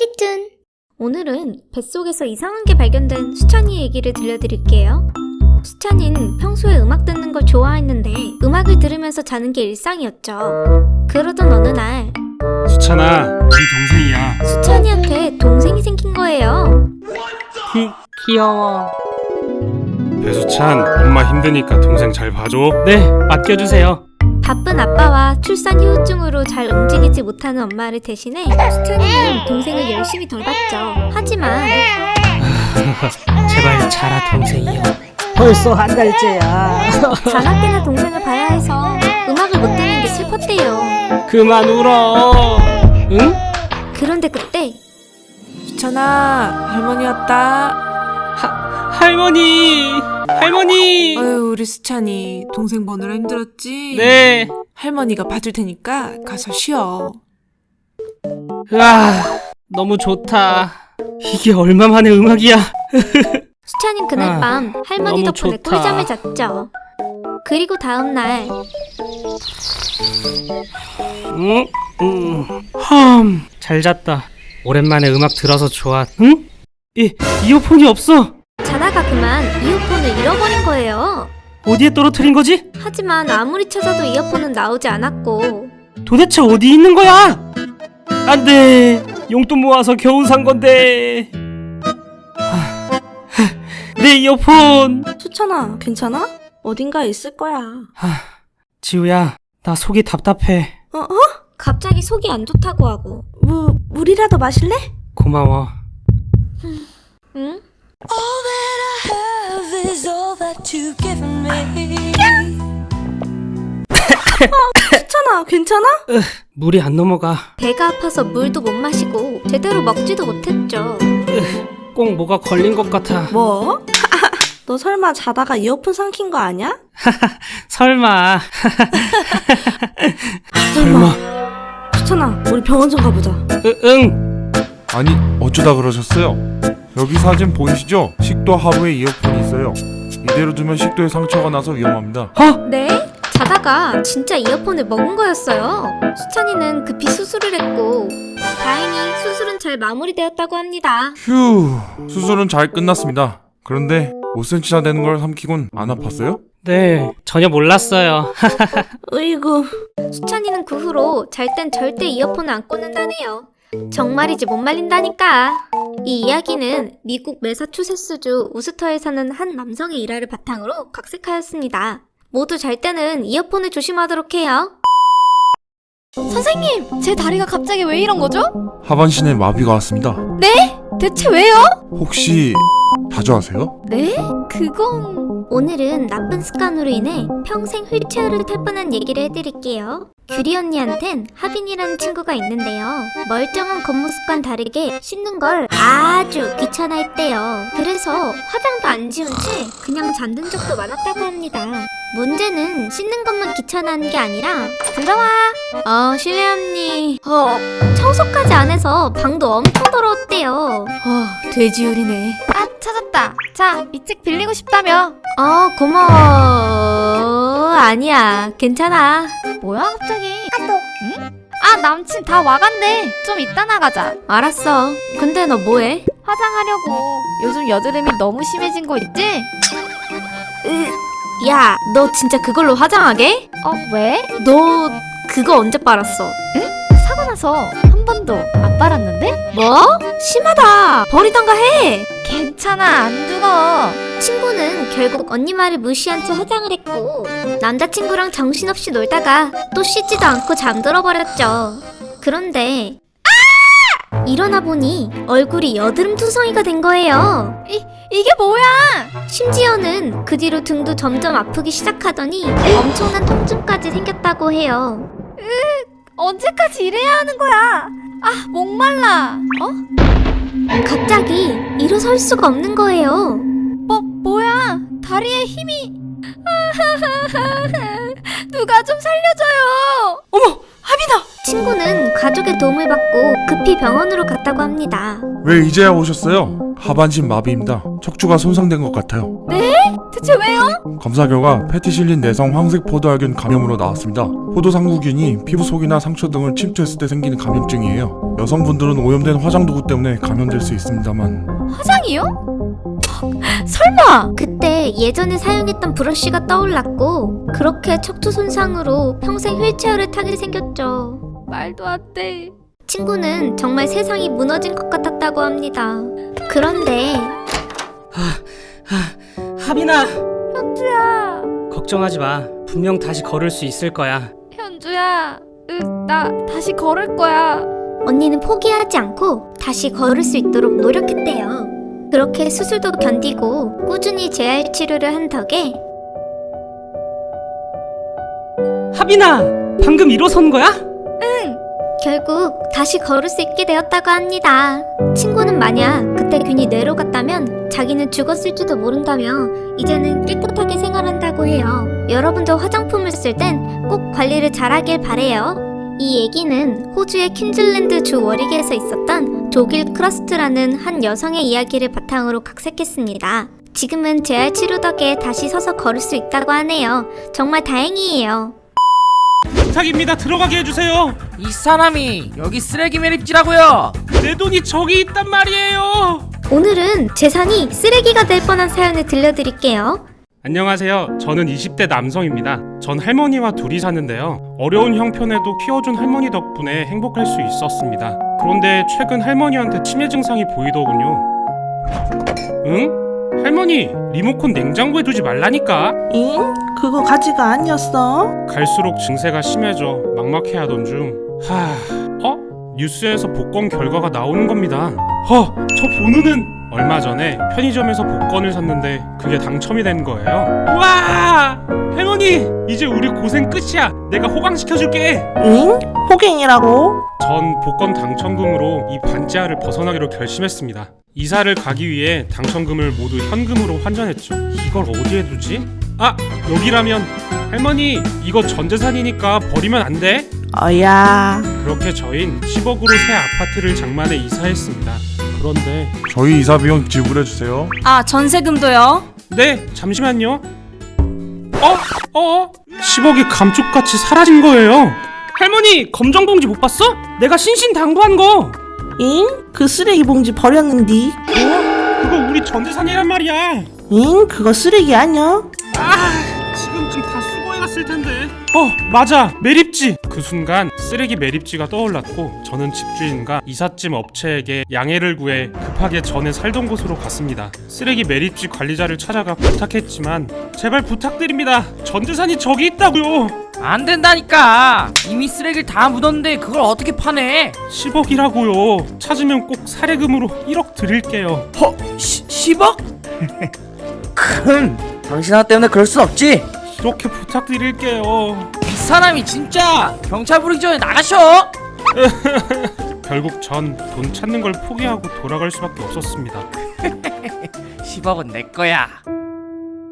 캐리툰 오늘은 뱃속에서 이상한 게 발견된 수찬이의 얘기를 들려드릴게요. 수찬이는 평소에 음악 듣는 걸 좋아했는데 음악을 들으면서 자는 게 일상이었죠. 그러던 어느 날 수찬아, 네 동생이야. 수찬이한테 동생이 생긴 거예요. 기, 귀여워. 배수찬, 엄마 힘드니까 동생 잘 봐줘. 네, 맡겨주세요. 바쁜 아빠와 출산 후유증으로 잘 움직이지 못하는 엄마를 대신해 수찬이는 동생을 열심히 돌봤죠. 하지만 제발 자라 동생이요. 벌써 한 달째야. 자나깨나 동생을 봐야 해서 음악을 못 듣는 게 슬펐대요. 그만 울어. 응? 그런데 그때 수찬아 할머니 왔다 하, 할머니, 할머니. 아유 우리 수찬이 동생 보느라 힘들었지? 네. 할머니가 봐줄 테니까 가서 쉬어 와, 너무 좋다. 이게 얼마만의 음악이야. 수찬이는 그날 아, 밤 할머니 너무 덕분에 좋다. 꿀잠을 잤죠. 그리고 다음 날 응? 음, 흠, 잘 잤다. 오랜만에 음악 들어서 좋아. 응? 이 이어폰이 없어. 자다가 그만 이어폰을 잃어버린 거예요. 어디에 떨어뜨린 거지? 하지만 아무리 찾아도 이어폰은 나오지 않았고 도대체 어디 있는 거야? 안 돼. 용돈 모아서 겨우 산 건데. 하, 내 이어폰. 수찬아, 괜찮아? 어딘가에 있을 거야. 하, 지우야, 나 속이 답답해. 어, 어? 갑자기 속이 안 좋다고 하고 무, 물이라도 마실래? 고마워. 응? Have is all that you've given me. 수찬아, 괜찮아? 물이 안 넘어가. 배가 아파서 물도 못 마시고 제대로 먹지도 못했죠. 꼭 뭐가 걸린 것 같아. 뭐? 너 설마 자다가 이어폰 삼킨 거 아니야? 설마. 설마. 수찬아, 우리 병원 좀 가보자. 으, 응. 아니 어쩌다 그러셨어요? 여기 사진 보이시죠? 식도 하부에 이어폰이 있어요. 이대로 두면 식도에 상처가 나서 위험합니다. 어? 네? 자다가 진짜 이어폰을 먹은 거였어요. 수찬이는 급히 수술을 했고 다행히 수술은 잘 마무리되었다고 합니다. 휴 수술은 잘 끝났습니다. 그런데 5cm나 되는 걸 삼키곤 안 아팠어요? 네, 전혀 몰랐어요. 으이구. 수찬이는 그 후로 잘 땐 절대 이어폰을 안 꽂는다네요. 정말이지 못 말린다니까. 이 이야기는 미국 매사추세츠주 우스터에 사는 한 남성의 일화를 바탕으로 각색하였습니다. 모두 잘 때는 이어폰을 조심하도록 해요. 선생님, 제 다리가 갑자기 왜 이런 거죠? 하반신에 마비가 왔습니다. 대체 왜요? 혹시 자주 하세요? 네? 그건... 오늘은 나쁜 습관으로 인해 평생 휠체어를 탈 뻔한 얘기를 해드릴게요. 규리 언니한텐 하빈이라는 친구가 있는데요. 멀쩡한 겉모습과는 다르게 씻는 걸 아주 귀찮아했대요. 그래서 화장도 안 지운 채 그냥 잠든 적도 많았다고 합니다. 문제는 씻는 것만 귀찮아하는 게 아니라 들어와! 어, 실례 언니. 어, 청소까지 안 해서 방도 엄청 더러웠대요. 어, 돼지율이네. 아, 찾았다. 자, 이 책 빌리고 싶다며. 어, 고마워. 아니야, 괜찮아. 뭐야, 갑자기? 응? 아, 남친 다 와간대. 좀 이따 나가자. 알았어. 근데 너 뭐해? 화장하려고. 요즘 여드름이 너무 심해진 거 있지? 으, 야, 너 진짜 그걸로 화장하게? 어, 왜? 너 그거 언제 빨았어? 응? 사고 나서 한 번도 안 빨았는데? 뭐? 심하다. 버리던가 해. 괜찮아, 안 죽어. 친구는 결국 언니 말을 무시한 채 화장을 했고 남자친구랑 정신없이 놀다가 또 씻지도 않고 잠들어 버렸죠. 그런데 아! 일어나 보니 얼굴이 여드름 투성이가 된 거예요. 이 이게 뭐야? 심지어는 그 뒤로 등도 점점 아프기 시작하더니 엄청난 통증까지 생겼다고 해요. 으, 언제까지 이래야 하는 거야? 아, 목말라. 어? 갑자기 일어설 수가 없는 거예요. 뭐, 뭐야? 다리에 힘이. 누가 좀 살려줘요. 어머, 하빈아! 친구는 가족의 도움을 받고 급히 병원으로 갔다고 합니다. 왜 이제야 오셨어요? 하반신 마비입니다. 척추가 손상된 것 같아요. 대체 왜요? 검사 결과 페티실린 내성 황색 포도알균 감염으로 나왔습니다. 포도 상구균이 피부 속이나 상처 등을 침투했을 때 생기는 감염증이에요. 여성분들은 오염된 화장 도구 때문에 감염될 수 있습니다만 화장이요? 헉, 설마 그때 예전에 사용했던 브러쉬가 떠올랐고 그렇게 척추 손상으로 평생 휠체어를 타게 생겼죠. 말도 안 돼. 친구는 정말 세상이 무너진 것 같았다고 합니다. 그런데 하 빈아 현주야, 걱정하지 마 분명 다시 걸을 수 있을 거야 현주야, 으, 나 다시 걸을 거야. 언니는 포기하지 않고 다시 걸을 수 있도록 노력했대요. 그렇게 수술도 견디고 꾸준히 재활 치료를 한 덕에 하빈아 방금 일어선 거야? 결국 다시 걸을 수 있게 되었다고 합니다. 친구는 만약 그때 균이 뇌로 갔다면 자기는 죽었을지도 모른다며 이제는 깨끗하게 생활한다고 해요. 여러분도 화장품을 쓸 땐 꼭 관리를 잘하길 바래요. 이 얘기는 호주의 퀸즐랜드 주 워릭에서 있었던 조길 크러스트라는 한 여성의 이야기를 바탕으로 각색했습니다. 지금은 재활 치료 덕에 다시 서서 걸을 수 있다고 하네요. 정말 다행이에요. 부탁입니다 들어가게 해주세요 이 사람이 여기 쓰레기 매립지라고요. 내 돈이 저기 있단 말이에요 오늘은 재산이 쓰레기가 될 뻔한 사연을 들려드릴게요. 안녕하세요. 저는 20대 남성입니다. 전 할머니와 둘이 사는데요. 어려운 형편에도 키워준 할머니 덕분에 행복할 수 있었습니다. 그런데 최근 할머니한테 치매 증상이 보이더군요. 응? 할머니, 리모컨 냉장고에 두지 말라니까. 잉? 그거 가지가 아니었어? 갈수록 증세가 심해져 막막해하던 중. 하, 어? 뉴스에서 복권 결과가 나오는 겁니다. 허, 저 보누는 얼마 전에 편의점에서 복권을 샀는데 그게 당첨이 된 거예요. 와, 할머니, 이제 우리 고생 끝이야. 내가 호강시켜줄게. 잉? 호갱이라고? 전 복권 당첨금으로 이 반지하를 벗어나기로 결심했습니다. 이사를 가기 위해 당첨금을 모두 현금으로 환전했죠. 이걸 어디에 두지? 아, 여기라면 할머니, 이거 전 재산이니까 버리면 안 돼? 어야. 그렇게 저흰 10억으로 새 아파트를 장만해 이사했습니다. 그런데 저희 이사 비용 지불해 주세요. 아, 전세금도요? 네, 잠시만요. 어? 어? 10억이 감쪽같이 사라진 거예요. 할머니 검정봉지 못 봤어? 내가 신신당부한 거 잉? 그 쓰레기 봉지 버렸는디? 그거 우리 전 재산이란 말이야. 잉? 그거 쓰레기 아니야? 아, 지금쯤 다 수거해갔을 텐데. 어, 맞아. 매립지. 그 순간 쓰레기 매립지가 떠올랐고 저는 집주인과 이삿짐 업체에게 양해를 구해 급하게 전에 살던 곳으로 갔습니다. 쓰레기 매립지 관리자를 찾아가 부탁했지만 제발 부탁드립니다. 전 재산이 저기 있다고요. 안 된다니까. 이미 쓰레기를 다 묻었는데 그걸 어떻게 파내? 10억이라고요. 찾으면 꼭 사례금으로 1억 드릴게요. 허, 시, 10억? 큰. 당신아 때문에 그럴 순 없지. 이렇게 부탁드릴게요. 이 사람이 진짜 경찰 부르기 전에 나가셔. 결국 전 돈 찾는 걸 포기하고 돌아갈 수밖에 없었습니다. 10억은 내 거야.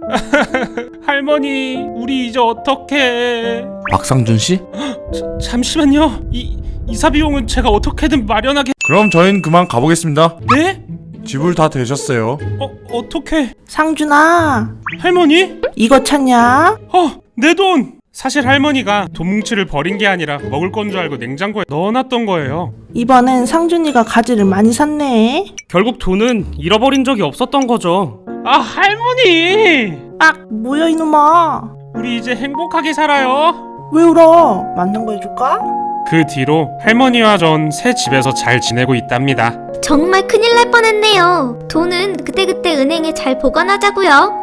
할머니, 우리 이제 어떡해? 박상준 씨? 잠시만요. 이 이사 비용은 제가 어떻게든 마련하게. 그럼 저희는 그만 가보겠습니다. 네? 지불 다 되셨어요. 어 어떻게? 상준아, 할머니? 이거 찾냐? 어, 내 돈. 사실 할머니가 돈 뭉치를 버린 게 아니라 먹을 건 줄 알고 냉장고에 넣어놨던 거예요. 이번엔 상준이가 가지를 많이 샀네. 결국 돈은 잃어버린 적이 없었던 거죠 아 할머니, 악, 뭐야 이놈아. 우리 이제 행복하게 살아요. 왜 울어? 맞는 거 해줄까? 그 뒤로 할머니와 전 새 집에서 잘 지내고 있답니다. 정말 큰일 날 뻔했네요. 돈은 그때그때 은행에 잘 보관하자고요.